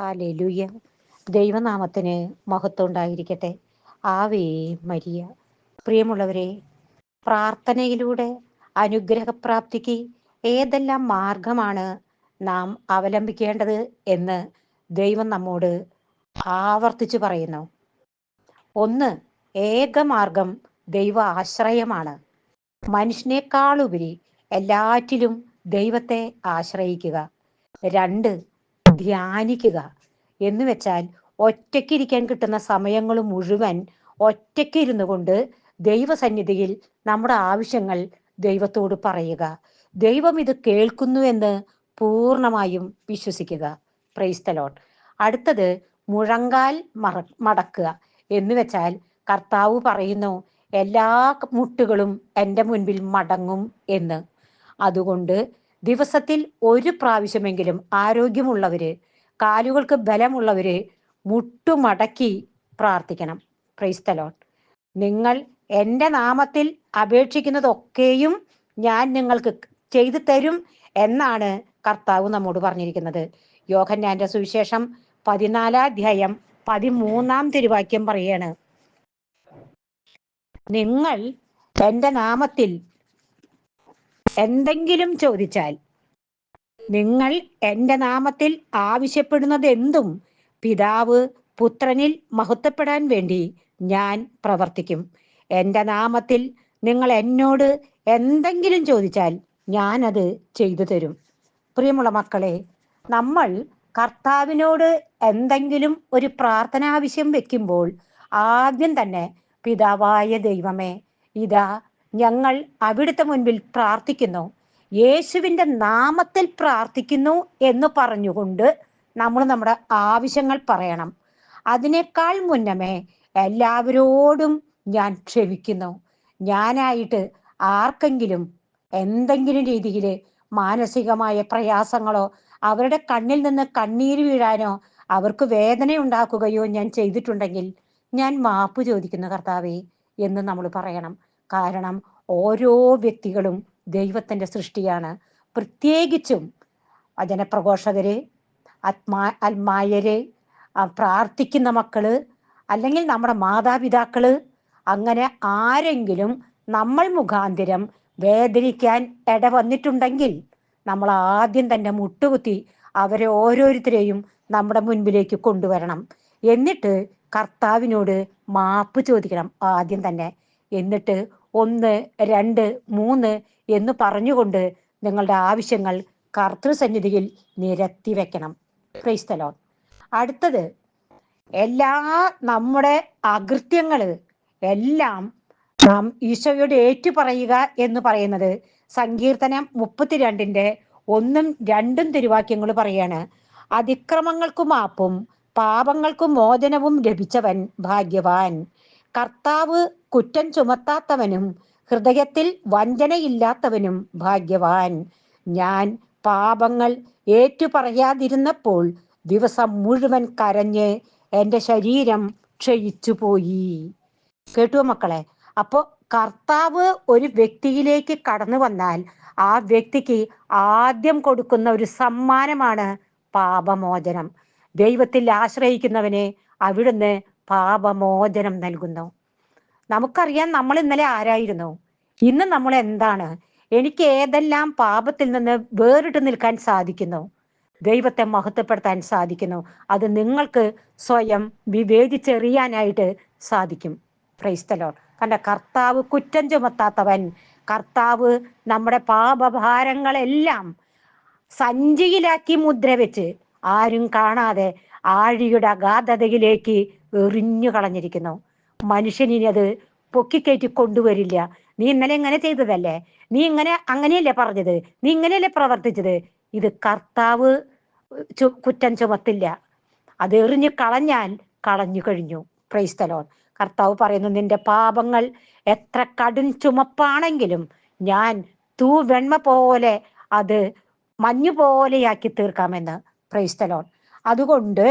ഹാലലുയ. ദൈവനാമത്തിന് മഹത്വം ഉണ്ടായിരിക്കട്ടെ. Ave Maria. പ്രിയമുള്ളവരെ പ്രാർത്ഥനയിലൂടെ അനുഗ്രഹപ്രാപ്തിക്ക് ഏതെല്ലാം മാർഗമാണ് നാം അവലംബിക്കേണ്ടത് എന്ന് ദൈവം നമ്മോട് ആവർത്തിച്ചു പറയുന്നു. ഒന്ന് ഏകമാർഗം ദൈവ ആശ്രയമാണ്. മനുഷ്യനേക്കാളുപരി എല്ലാറ്റിലും ദൈവത്തെ ആശ്രയിക്കുക. രണ്ട് ധ്യാനിക്കുക. എന്ന് വെച്ചാൽ ഒറ്റയ്ക്കിരിക്കാൻ കിട്ടുന്ന സമയങ്ങൾ മുഴുവൻ ഒറ്റയ്ക്കിരുന്നു കൊണ്ട് ദൈവസന്നിധിയിൽ നമ്മുടെ ആവശ്യങ്ങൾ ദൈവത്തോട് പറയുക. ദൈവം ഇത് കേൾക്കുന്നു എന്ന് പൂർണമായും വിശ്വസിക്കുക. പ്രൈസ്തലോൺ അടുത്തത് മുഴങ്കാൽ മറ മടക്കുക. എന്ന് വെച്ചാൽ കർത്താവ് പറയുന്നു എല്ലാ മുട്ടുകളും എന്റെ മുൻപിൽ മടങ്ങും എന്ന്. അതുകൊണ്ട് ദിവസത്തിൽ ഒരു പ്രാവശ്യമെങ്കിലും ആരോഗ്യമുള്ളവര് കാലുകൾക്ക് ബലമുള്ളവര് മുട്ടുമടക്കി പ്രാർത്ഥിക്കണം. ക്രൈസ്തലോൺ നിങ്ങൾ എന്റെ നാമത്തിൽ അപേക്ഷിക്കുന്നതൊക്കെയും ഞാൻ നിങ്ങൾക്ക് ചെയ്തു തരും എന്നാണ് കർത്താവ് നമ്മോട് പറഞ്ഞിരിക്കുന്നത്. യോഹന്നാന്റെ സുവിശേഷം പതിനാലാം അധ്യായം പതിമൂന്നാം തിരുവാക്യം പറയാണ്. നിങ്ങൾ എന്റെ നാമത്തിൽ എന്തെങ്കിലും ചോദിച്ചാൽ നിങ്ങൾ എന്റെ നാമത്തിൽ ആവശ്യപ്പെടുന്നത് എന്തും പിതാവ് പുത്രനിൽ മഹത്വപ്പെടാൻ വേണ്ടി ഞാൻ പ്രവർത്തിക്കും. എന്റെ നാമത്തിൽ നിങ്ങൾ എന്നോട് എന്തെങ്കിലും ചോദിച്ചാൽ ഞാനത് ചെയ്തു തരും. പ്രിയമുള്ള മക്കളെ നമ്മൾ കർത്താവിനോട് എന്തെങ്കിലും ഒരു പ്രാർത്ഥന ആവശ്യം വെക്കുമ്പോൾ ആദ്യം തന്നെ പിതാവായ ദൈവമേ ഇതാ ഞങ്ങൾ അവിടുത്തെ മുൻപിൽ പ്രാർത്ഥിക്കുന്നു. യേശുവിന്റെ നാമത്തിൽ പ്രാർത്ഥിക്കുന്നു എന്ന് പറഞ്ഞുകൊണ്ട് നമ്മൾ നമ്മുടെ ആവശ്യങ്ങൾ പറയണം. അതിനേക്കാൾ മുന്നമേ എല്ലാവരോടും ഞാൻ ക്ഷമിക്കുന്നു. ഞാനായിട്ട് ആർക്കെങ്കിലും എന്തെങ്കിലും രീതിയിൽ മാനസികമായ പ്രയാസങ്ങളോ അവരുടെ കണ്ണിൽ നിന്ന് കണ്ണീര് വീഴാനോ അവർക്ക് വേദന ഉണ്ടാക്കുകയോ ഞാൻ ചെയ്തിട്ടുണ്ടെങ്കിൽ ഞാൻ മാപ്പ് ചോദിക്കുന്നു കർത്താവേ എന്ന് നമ്മൾ പറയണം. കാരണം ഓരോ വ്യക്തികളും ദൈവത്തിന്റെ സൃഷ്ടിയാണ്. പ്രത്യേകിച്ചും വചനപ്രഘോഷകരെ ആത്മാ ആത്മായരെ പ്രാർത്ഥിക്കുന്ന മക്കൾ അല്ലെങ്കിൽ നമ്മുടെ മാതാപിതാക്കൾ അങ്ങനെ ആരെങ്കിലും നമ്മൾ മുഖാന്തിരം വേദനിക്കാൻ ഇട വന്നിട്ടുണ്ടെങ്കിൽ നമ്മൾ ആദ്യം തന്നെ മുട്ടുകുത്തി അവരെ ഓരോരുത്തരെയും നമ്മുടെ മുൻപിലേക്ക് കൊണ്ടുവരണം. എന്നിട്ട് കർത്താവിനോട് മാപ്പ് ചോദിക്കണം ആദ്യം തന്നെ. എന്നിട്ട് ഒന്ന് രണ്ട് മൂന്ന് എന്ന് പറഞ്ഞുകൊണ്ട് നിങ്ങളുടെ ആവശ്യങ്ങൾ കർത്തൃസന്നിധിയിൽ നിരത്തി വെക്കണം. ക്രൈസ്തലോ അടുത്തത് എല്ലാ നമ്മുടെ അകൃത്യങ്ങൾ എല്ലാം നാം ഈശോയോട് ഏറ്റുപറയുക എന്ന് പറയുന്നത് സങ്കീർത്തനം മുപ്പത്തിരണ്ടിന്റെ ഒന്നും രണ്ടും തിരുവാക്യങ്ങൾ പറയാണ്. അതിക്രമങ്ങൾക്കും മാപ്പും പാപങ്ങൾക്കും മോചനവും ലഭിച്ചവൻ ഭാഗ്യവാൻ. കർത്താവ് കുറ്റം ചുമത്താത്തവനും ഹൃദയത്തിൽ വഞ്ചനയില്ലാത്തവനും ഭാഗ്യവാൻ. ഞാൻ പാപങ്ങൾ ഏറ്റുപറയാതിരുന്നപ്പോൾ ദിവസം മുഴുവൻ കരഞ്ഞ് എന്റെ ശരീരം ക്ഷയിച്ചു പോയി കേട്ടു മക്കളെ? അപ്പോൾ കർത്താവ് ഒരു വ്യക്തിയിലേക്ക് കടന്നു വന്നാൽ ആ വ്യക്തിക്ക് ആദ്യം കൊടുക്കുന്ന ഒരു സമ്മാനമാണ് പാപമോചനം. ദൈവത്തിൽ ആശ്രയിക്കുന്നവനെ അവിടുന്ന് പാപമോചനം നൽകുന്നു. നമുക്കറിയാം നമ്മൾ ഇന്നലെ ആരായിരുന്നു. ഇന്ന് നമ്മൾ എന്താണ്? എനിക്ക് ഏതെല്ലാം പാപത്തിൽ നിന്ന് വേറിട്ട് നിൽക്കാൻ സാധിക്കുന്നു? ദൈവത്തെ മഹത്വപ്പെടുത്താൻ സാധിക്കുന്നു. അത് നിങ്ങൾക്ക് സ്വയം വിവേചിച്ചെറിയാനായിട്ട് സാധിക്കും. ക്രൈസ്തലോ കണ്ട കർത്താവ് കുറ്റം ചുമത്താത്തവൻ കർത്താവ് നമ്മുടെ പാപഭാരങ്ങളെല്ലാം സഞ്ചിയിലാക്കി മുദ്ര വെച്ച് ആരും കാണാതെ ആഴിയുടെ അഗാധതയിലേക്ക് എറിഞ്ഞു കളഞ്ഞിരിക്കുന്നു. മനുഷ്യൻ ഇനി അത് പൊക്കിക്കയറ്റി കൊണ്ടുവരില്ല. നീ ഇന്നലെ ഇങ്ങനെ ചെയ്തതല്ലേ? നീ ഇങ്ങനെ അങ്ങനെയല്ലേ പറഞ്ഞത്? നീ ഇങ്ങനെയല്ലേ പ്രവർത്തിച്ചത്? ഇത് കർത്താവ് കുറ്റം ചുമത്തില്ല. അത് എറിഞ്ഞു കളഞ്ഞാൽ കളഞ്ഞു കഴിഞ്ഞു. പ്രൈസ്തലോൺ കർത്താവ് പറയുന്നു നിന്റെ പാപങ്ങൾ എത്ര കടും ചുമപ്പാണെങ്കിലും ഞാൻ തൂ വെണ്മ പോലെ അത് മഞ്ഞു പോലെയാക്കി തീർക്കാമെന്ന് പ്രൈസ്തലോൺ അതുകൊണ്ട്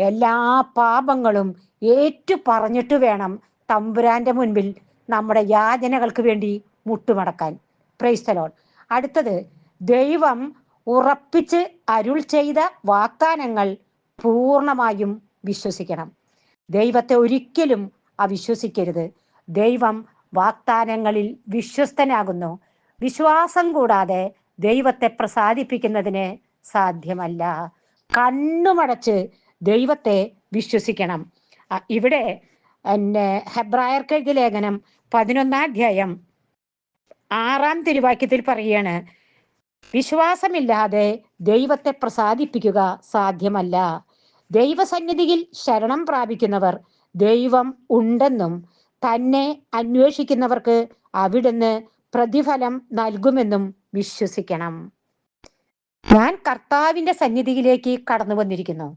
എല്ലാ പാപങ്ങളും ഏറ്റു പറഞ്ഞിട്ട് വേണം തമ്പുരാന്റെ മുൻപിൽ നമ്മുടെ യാചനകൾക്ക് വേണ്ടി മുട്ടുമടക്കാൻ. പ്രൈസ്തലോൺ അടുത്തത് ദൈവം ഉറപ്പിച്ച് അരുൾ ചെയ്ത വാഗ്ദാനങ്ങൾ പൂർണമായും വിശ്വസിക്കണം. ദൈവത്തെ ഒരിക്കലും അവിശ്വസിക്കരുത്. ദൈവം വാഗ്ദാനങ്ങളിൽ വിശ്വസ്തനാകുന്നു. വിശ്വാസം കൂടാതെ ദൈവത്തെ പ്രസാദിപ്പിക്കുന്നതിന് സാധ്യമല്ല. കണ്ണുമടച്ച് ദൈവത്തെ വിശ്വസിക്കണം. ഇവിടെ എന്നെ ഹെബ്രായർക്ക് എഴുതിയ ലേഖനം പതിനൊന്നാം അധ്യായം ആറാം തിരുവാക്യത്തിൽ പറയാണ് വിശ്വാസമില്ലാതെ ദൈവത്തെ പ്രസാദിപ്പിക്കുക സാധ്യമല്ല. ദൈവസന്നിധിയിൽ ശരണം പ്രാപിക്കുന്നവർ ദൈവം ഉണ്ടെന്നും തന്നെ അന്വേഷിക്കുന്നവർക്ക് അവിടുന്ന് പ്രതിഫലം നൽകുമെന്നും വിശ്വസിക്കണം. ഞാൻ കർത്താവിന്റെ സന്നിധിയിലേക്ക് കടന്നു വന്നിരിക്കുന്നു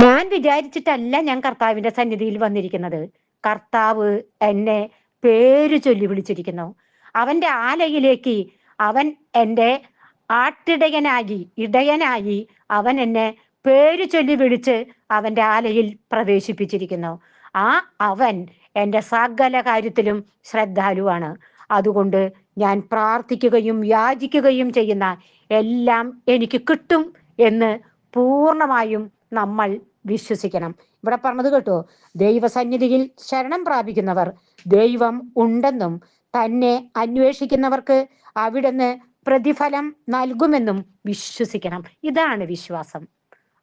ഞാൻ വിചാരിച്ചിട്ടല്ല ഞാൻ കർത്താവിന്റെ സന്നിധിയിൽ വന്നിരിക്കുന്നത്. കർത്താവ് എന്നെ പേര് ചൊല്ലി വിളിച്ചിരിക്കുന്നു. അവന്റെ ആലയിലേക്ക് അവൻ എന്റെ ആട്ടിടയനായി ഇടയനായി അവൻ എന്നെ പേര് ചൊല്ലി വിളിച്ച് അവന്റെ ആലയിൽ പ്രവേശിപ്പിച്ചിരിക്കുന്നു. ആ അവൻ എന്റെ സകല കാര്യത്തിലും ശ്രദ്ധാലുവാണ്. അതുകൊണ്ട് ഞാൻ പ്രാർത്ഥിക്കുകയും യാചിക്കുകയും ചെയ്യുന്ന എല്ലാം എനിക്ക് കിട്ടും എന്ന് പൂർണമായും നമ്മൾ വിശ്വസിക്കണം. ഇവിടെ പറഞ്ഞത് കേട്ടോ ദൈവസന്നിധിയിൽ ശരണം പ്രാപിക്കുന്നവർ ദൈവം ഉണ്ടെന്നും തന്നെ അന്വേഷിക്കുന്നവർക്ക് അവിടുന്ന് പ്രതിഫലം നൽകുമെന്നും വിശ്വസിക്കണം. ഇതാണ് വിശ്വാസം.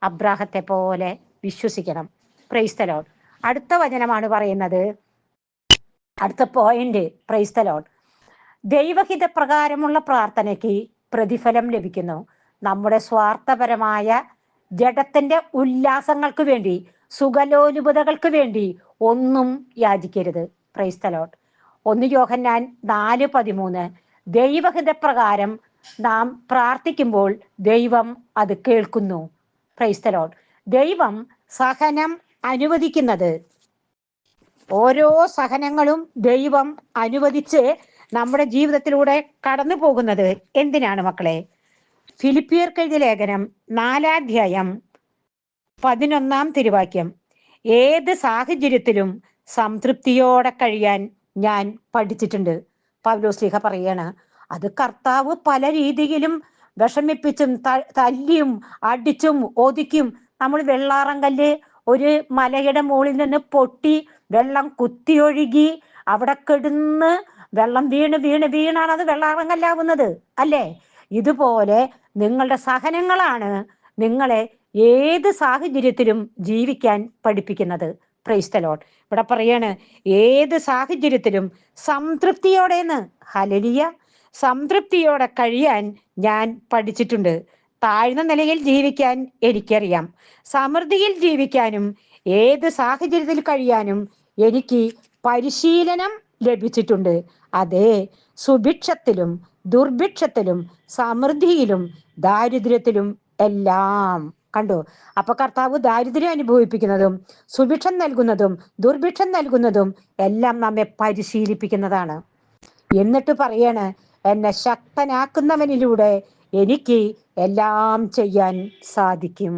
അബ്രാഹത്തെ പോലെ വിശ്വസിക്കണം. പ്രൈസ്തലോൺ അടുത്ത വചനമാണ് പറയുന്നത്. അടുത്ത പോയിന്റ് പ്രൈസ്തലോൺ ദൈവഹിത പ്രകാരമുള്ള പ്രാർത്ഥനയ്ക്ക് പ്രതിഫലം ലഭിക്കുന്നു. നമ്മുടെ സ്വാർത്ഥപരമായ ജഡത്തിന്റെ ഉല്ലാസങ്ങൾക്ക് വേണ്ടി സുഖലോലുപതകൾക്ക് വേണ്ടി ഒന്നും യാചിക്കരുത്. പ്രൈസ്തലോട്ട് ഒന്ന് യോഹന്നാൻ നാല് പതിമൂന്ന്. ദൈവഹിതപ്രകാരം നാം പ്രാർത്ഥിക്കുമ്പോൾ ദൈവം അത് കേൾക്കുന്നു. പ്രൈസ്തലോട്ട് ദൈവം സഹനം അനുവദിക്കുന്നത്. ഓരോ സഹനങ്ങളും ദൈവം അനുവദിച്ച് നമ്മുടെ ജീവിതത്തിലൂടെ കടന്നു പോകുന്നത് എന്തിനാണ് മക്കളെ? ഫിലിപ്പിയർക്കെഴുതിയ ലേഖനം നാലാധ്യായം പതിനൊന്നാം തിരുവാക്യം. ഏത് സാഹചര്യത്തിലും സംതൃപ്തിയോടെ കഴിയാൻ ഞാൻ പഠിച്ചിട്ടുണ്ട്. പൗലോസ്ലിഹ പറയാണ് അത് കർത്താവ് പല രീതിയിലും വിഷമിപ്പിച്ചും തല്ലിയും അടിച്ചും ഒതുക്കിയും നമ്മൾ വെള്ളാറങ്കല്ല് ഒരു മലയുടെ മുകളിൽ നിന്ന് പൊട്ടി വെള്ളം കുത്തിയൊഴുകി അവിടെ കെടുന്ന് വെള്ളം വീണ് വീണ് വീണാണ് അത് വെള്ളാറങ്കല്ലാവുന്നത് അല്ലേ? ഇതുപോലെ നിങ്ങളുടെ സഹനങ്ങളാണ് നിങ്ങളെ ഏത് സാഹചര്യത്തിലും ജീവിക്കാൻ പഠിപ്പിക്കുന്നത്. പ്രൈസ്തലോൺ ഇവിടെ പറയാണ് ഏത് സാഹചര്യത്തിലും സംതൃപ്തിയോടെന്ന് ഹലലിയ സംതൃപ്തിയോടെ കഴിയാൻ ഞാൻ പഠിച്ചിട്ടുണ്ട്. താഴ്ന്ന നിലയിൽ ജീവിക്കാൻ എനിക്കറിയാം. സമൃദ്ധിയിൽ ജീവിക്കാനും ഏത് സാഹചര്യത്തിൽ കഴിയാനും എനിക്ക് പരിശീലനം ലഭിച്ചിട്ടുണ്ട്. അതേ സുഭിക്ഷത്തിലും ദുർഭിക്ഷത്തിലും സമൃദ്ധിയിലും ദാരിദ്ര്യത്തിലും എല്ലാം കണ്ടു. അപ്പൊ കർത്താവ് ദാരിദ്ര്യം അനുഭവിപ്പിക്കുന്നതും സുഭിക്ഷം നൽകുന്നതും ദുർഭിക്ഷം നൽകുന്നതും എല്ലാം നമ്മെ പരിശീലിപ്പിക്കുന്നതാണ്. എന്നിട്ട് പറയാണ് എന്നെ ശക്തനാക്കുന്നവനിലൂടെ എനിക്ക് എല്ലാം ചെയ്യാൻ സാധിക്കും.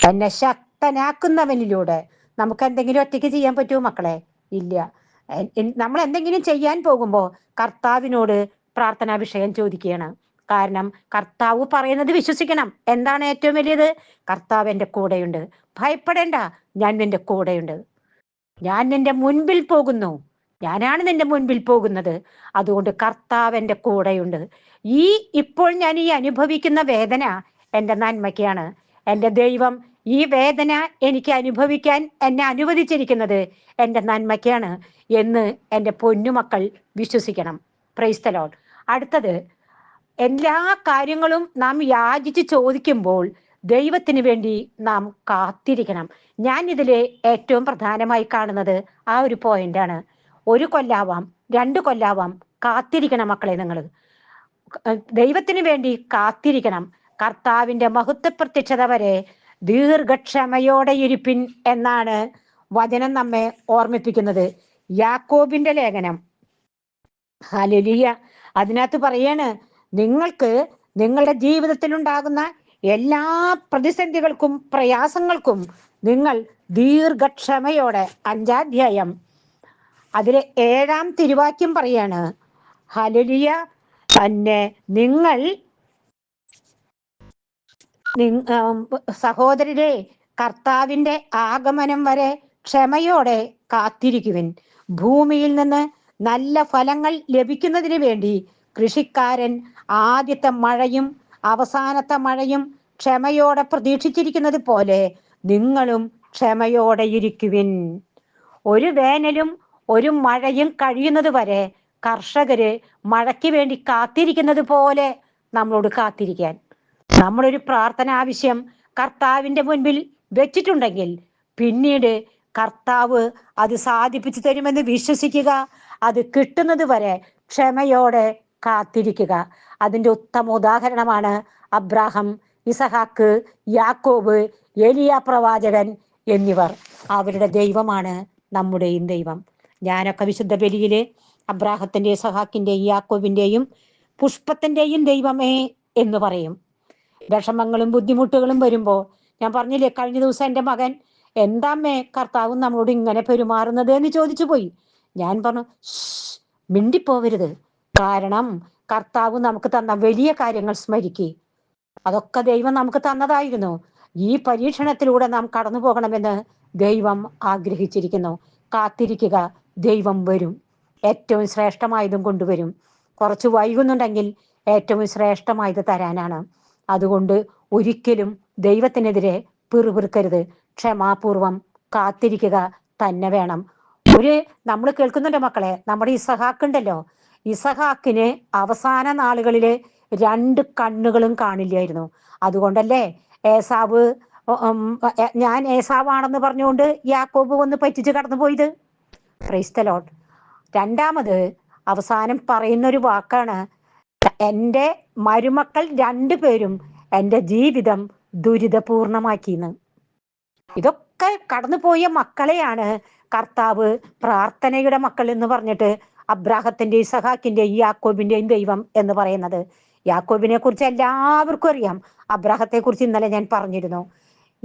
എന്നെ ശക്തനാക്കുന്നവനിലൂടെ നമുക്ക് എന്തെങ്കിലും ഒറ്റയ്ക്ക് ചെയ്യാൻ പറ്റുമോ മക്കളെ? ഇല്ല. നമ്മൾ എന്തെങ്കിലും ചെയ്യാൻ പോകുമ്പോൾ കർത്താവിനോട് പ്രാർത്ഥനാ വിഷയം ചോദിക്കുകയാണ്. കാരണം കർത്താവ് പറയുന്നത് വിശ്വസിക്കണം. എന്താണ് ഏറ്റവും വലിയത്? കർത്താവ് എന്റെ കൂടെയുണ്ട്. ഭയപ്പെടേണ്ട. ഞാൻ നിന്റെ കൂടെയുണ്ട്. ഞാൻ നിന്റെ മുൻപിൽ പോകുന്നു. ഞാനാണ് നിന്റെ മുൻപിൽ പോകുന്നത്. അതുകൊണ്ട് കർത്താവ് എന്റെ കൂടെയുണ്ട്. ഈ ഇപ്പോൾ ഞാൻ ഈ അനുഭവിക്കുന്ന വേദന എന്റെ നന്മയ്ക്കാണ്. എന്റെ ദൈവം ഈ വേദന എനിക്ക് അനുഭവിക്കാൻ എന്നെ അനുവദിച്ചിരിക്കുന്നത് എന്റെ നന്മയ്ക്കാണ് എന്ന് എന്റെ പൊന്നുമക്കൾ വിശ്വസിക്കണം. പ്രൈസ്തലോൺ അടുത്തത് എല്ലാ കാര്യങ്ങളും നാം യാചിച്ച് ചോദിക്കുമ്പോൾ ദൈവത്തിന് വേണ്ടി നാം കാത്തിരിക്കണം. ഞാൻ ഇതിൽ ഏറ്റവും പ്രധാനമായി കാണുന്നത് ആ ഒരു പോയിന്റാണ് ഒരു കൊല്ലാവാം രണ്ട് കൊല്ലാവാം കാത്തിരിക്കണം മക്കളെ നിങ്ങൾ. ദൈവത്തിന് വേണ്ടി കാത്തിരിക്കണം. കർത്താവിന്റെ മഹത്വ പ്രത്യക്ഷത വരെ ദീർഘക്ഷമയോടെ ഇരിപ്പിൻ എന്നാണ് വചനം നമ്മെ ഓർമ്മിപ്പിക്കുന്നത്. യാക്കോബിന്റെ ലേഖനം. ഹലിയ അതിനകത്ത് പറയാണ് നിങ്ങൾക്ക് നിങ്ങളുടെ ജീവിതത്തിൽ ഉണ്ടാകുന്ന എല്ലാ പ്രതിസന്ധികൾക്കും പ്രയാസങ്ങൾക്കും നിങ്ങൾ ദീർഘക്ഷമയോടെ അഞ്ചാധ്യായം. അതിലെ ഏഴാം തിരുവാക്യം പറയാണ് ഹലലിയ തന്നെ നിങ്ങൾ സഹോദരരെ കർത്താവിന്റെ ആഗമനം വരെ ക്ഷമയോടെ കാത്തിരിക്കുവിൻ. ഭൂമിയിൽ നിന്ന് നല്ല ഫലങ്ങൾ ലഭിക്കുന്നതിന് വേണ്ടി കൃഷിക്കാരൻ ആദ്യത്തെ മഴയും അവസാനത്തെ മഴയും ക്ഷമയോടെ പ്രതീക്ഷിച്ചിരിക്കുന്നത് പോലെ നിങ്ങളും ക്ഷമയോടെ ഇരിക്കുവിൻ. ഒരു വേനലും ഒരു മഴയും കഴിയുന്നത് വരെ കർഷകര് മഴയ്ക്ക് വേണ്ടി കാത്തിരിക്കുന്നത് പോലെ നമ്മളോട് കാത്തിരിക്കാൻ. നമ്മളൊരു പ്രാർത്ഥന ആവശ്യം കർത്താവിന്റെ മുൻപിൽ വെച്ചിട്ടുണ്ടെങ്കിൽ പിന്നീട് കർത്താവ് അത് സാധിപ്പിച്ചു തരുമെന്ന് വിശ്വസിക്കുക അത് കിട്ടുന്നത് വരെ ക്ഷമയോടെ കാത്തിരിക്കുക. അതിന്റെ ഉത്തമ ഉദാഹരണമാണ് അബ്രാഹം ഇസഹാക്ക് യാക്കോബ് എലിയ പ്രവാചകൻ എന്നിവർ. അവരുടെ ദൈവമാണ് നമ്മുടെയും ദൈവം. ഞാനൊക്കെ വിശുദ്ധ ബലിയിൽ അബ്രാഹത്തിന്റെയും സഹാക്കിന്റെയും യാക്കോബിന്റെയും പുഷ്പത്തിന്റെയും ദൈവമേ എന്ന് പറയും. വിഷമങ്ങളും ബുദ്ധിമുട്ടുകളും വരുമ്പോൾ ഞാൻ പറഞ്ഞില്ലേ കഴിഞ്ഞ ദിവസം എന്റെ മകൻ എന്താമ്മേ കർത്താവ് നമ്മളോട് ഇങ്ങനെ പെരുമാറുന്നത്? എന്ന് ചോദിച്ചു പോയി ഞാൻ പറഞ്ഞു മിണ്ടിപ്പോവരുത്. കാരണം കർത്താവ് നമുക്ക് തന്ന വലിയ കാര്യങ്ങൾ സ്മരിക്കുക അതൊക്കെ ദൈവം നമുക്ക് തന്നതായിരുന്നു. ഈ പരീക്ഷണത്തിലൂടെ നാം കടന്നു പോകണമെന്ന് ദൈവം ആഗ്രഹിച്ചിരിക്കുന്നു. കാത്തിരിക്കുക ദൈവം വരും. ഏറ്റവും ശ്രേഷ്ഠമായതും കൊണ്ടുവരും. കുറച്ച് വൈകുന്നുണ്ടെങ്കിൽ ഏറ്റവും ശ്രേഷ്ഠമായത് തരാനാണ്. അതുകൊണ്ട് ഒരിക്കലും ദൈവത്തിനെതിരെ പിറുപിറുക്കരുത്. ക്ഷമാപൂർവം കാത്തിരിക്കുക തന്നെ വേണം. ഒരു നമ്മൾ കേൾക്കുന്നുണ്ട് മക്കളെ നമ്മുടെ ഇസഹാക്കുണ്ടല്ലോ. ഇസഹാക്കിന് അവസാന നാളുകളിൽ രണ്ട് കണ്ണുകളും കാണില്ലായിരുന്നു. അതുകൊണ്ടല്ലേ ഏസാവ് ഞാൻ ഏസാവാണെന്ന് പറഞ്ഞുകൊണ്ട് യാക്കോബ് ഒന്ന് പറ്റിച്ച് കടന്നു പോയത് ക്രൈസ്തലോട്ട് രണ്ടാമത് അവസാനം പറയുന്ന ഒരു വാക്കാണ് എന്റെ മരുമക്കൾ രണ്ടു പേരും എന്റെ ജീവിതം ദുരിതപൂർണമാക്കിന്ന് ഇതൊക്കെ കടന്നുപോയ മക്കളെയാണ് കർത്താവ് പ്രാർത്ഥനയുടെ മക്കൾ എന്ന് പറഞ്ഞിട്ട് അബ്രാഹത്തിന്റെയും സഹാക്കിന്റെയും യാക്കോബിന്റെയും ദൈവം എന്ന് പറയുന്നത്. യാക്കോബിനെ കുറിച്ച് എല്ലാവർക്കും അറിയാം. അബ്രാഹത്തെ കുറിച്ച് ഇന്നലെ ഞാൻ പറഞ്ഞിരുന്നു.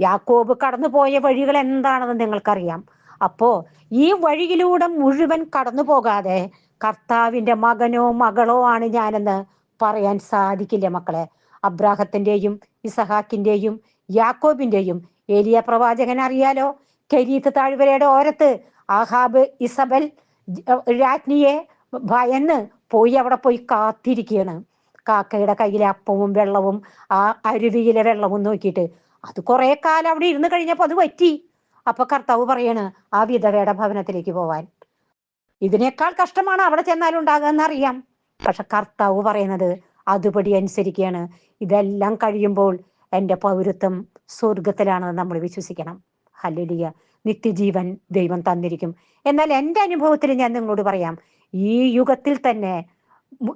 യാക്കോബ് കടന്നുപോയ വഴികൾ എന്താണെന്ന് നിങ്ങൾക്കറിയാം. അപ്പോ ഈ വഴിയിലൂടെ മുഴുവൻ കടന്നു പോകാതെ കർത്താവിന്റെ മകനോ മകളോ ആണ് ഞാനെന്ന് പറയാൻ സാധിക്കില്ല മക്കളെ. അബ്രാഹത്തിന്റെയും ഇസഹാക്കിന്റെയും യാക്കോബിന്റെയും ഏലിയ പ്രവാചകൻ അറിയാലോ? കരീത്ത് താഴ്വരയുടെ ഓരത്ത് ആഹാബ് ഇസബൽ രാജ്ഞിയെ ഭയന്ന് പോയി അവിടെ പോയി കാത്തിരിക്കുകയാണ് കാക്കയുടെ കയ്യിലെ അപ്പവും വെള്ളവും ആ അരുവിയിലെ വെള്ളവും നോക്കിയിട്ട് അത് കുറെ കാലം അവിടെ ഇരുന്ന് കഴിഞ്ഞപ്പോൾ അത് പറ്റി. അപ്പൊ കർത്താവ് പറയാണ് ആ വിധവയുടെ ഭവനത്തിലേക്ക് പോവാൻ. ഇതിനേക്കാൾ കഷ്ടമാണ് അവിടെ ചെന്നാലും ഉണ്ടാകുക എന്നറിയാം പക്ഷെ കർത്താവ് പറയുന്നത് അതുപടി അനുസരിക്കുകയാണ് ഇതെല്ലാം കഴിയുമ്പോൾ എന്റെ പൗരത്വം സ്വർഗത്തിലാണെന്ന് നമ്മൾ വിശ്വസിക്കണം. ഹല്ലിയ നിത്യജീവൻ ദൈവം തന്നിരിക്കും. എന്നാൽ എന്റെ അനുഭവത്തിൽ ഞാൻ നിങ്ങളോട് പറയാം ഈ യുഗത്തിൽ തന്നെ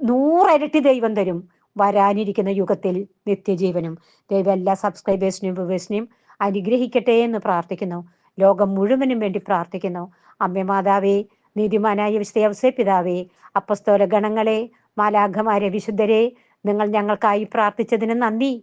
നൂറരട്ടി ദൈവം തരും വരാനിരിക്കുന്ന യുഗത്തിൽ നിത്യജീവനും. ദൈവം എല്ലാ സബ്സ്ക്രൈബേഴ്സിനെയും വ്യൂവേഴ്സിനെയും അനുഗ്രഹിക്കട്ടെ എന്ന് പ്രാർത്ഥിക്കുന്നു. ലോകം മുഴുവനും വേണ്ടി പ്രാർത്ഥിക്കുന്നു. അമ്മ മാതാവേ നീതിമാനായ വിശുദ്ധ പിതാവേ അപ്പസ്തോല ഗണങ്ങളെ മാലാഘമാരെ വിശുദ്ധരെ നിങ്ങൾ ഞങ്ങൾക്കായി പ്രാർത്ഥിച്ചതിന് നന്ദി.